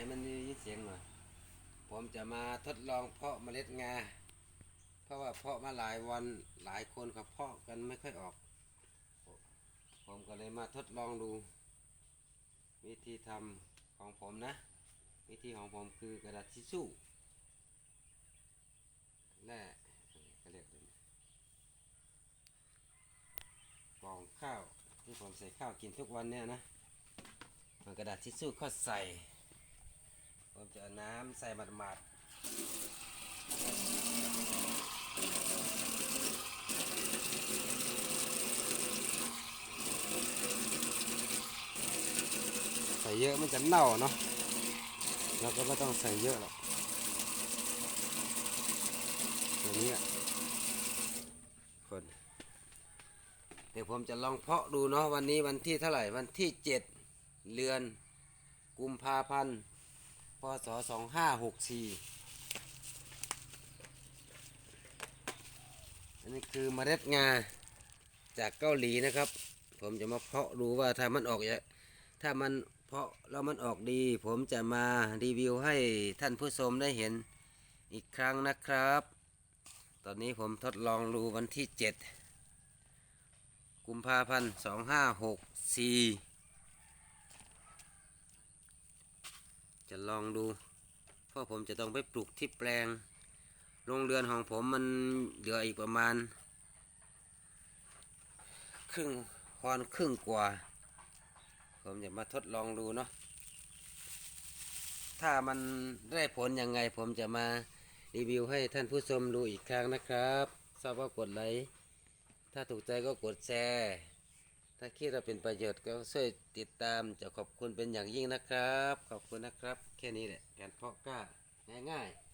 ให้มันมีเสียงหน่อยผมจะมาทดลองเพาะเมล็ดงา เพราะว่าเพาะมาหลายวันหลายคนเขาเพาะกันไม่ค่อยออก ผมก็เลยมาทดลองดู วิธีทำของผมนะ วิธีของผมคือกระดาษทิชชู่และก็เรียกอะไรนะกองข้าวที่ผมใส่ข้าวกินทุกวันเนี่ยนะ กระดาษทิชชู่เข้าใส่ น้ำใส่หมาดๆใส่เยอะมันจะเน่าเนาะเราก็ไม่ต้องใส่เยอะหรอกตัวนี้คนเดี๋ยวผมจะลองเพาะดูเนาะวันนี้วันที่เท่าไหร่วันที่เจ็ดเดือน กุมภาพันธ์ พศสองห้าหกสี่อันนี้คือเมล็ดงาจากเกาหลีนะครับ ผมจะมาเพาะดูว่าถ้ามันออกจะถ้ามันเพาะแล้วมันออกดี ผมจะมารีวิวให้ท่านผู้ชมได้เห็นอีกครั้งนะครับ ตอนนี้ผมทดลองรูวันที่ 7 กุมภาพันธ์2564 จะลองดูเพราะผมจะต้องไปปลูกที่แปลง โรงเรือนของผมมันเหลืออีกประมาณ ครึ่งฮอนครึ่งกว่า ผมจะมาทดลองดูเนาะถ้ามันได้ผลยังไงผมจะมารีวิวให้ท่านผู้ชมดูอีกครั้งนะครับทราบว่ากดไลค์ถ้าถูกใจก็กดแชร์ ถ้าคิดเราเป็นประโยชน์ก็ช่วยติดตามจะขอบคุณเป็นอย่างยิ่งนะครับ ขอบคุณนะครับ แค่นี้แหละการเพาะกล้าง่ายๆ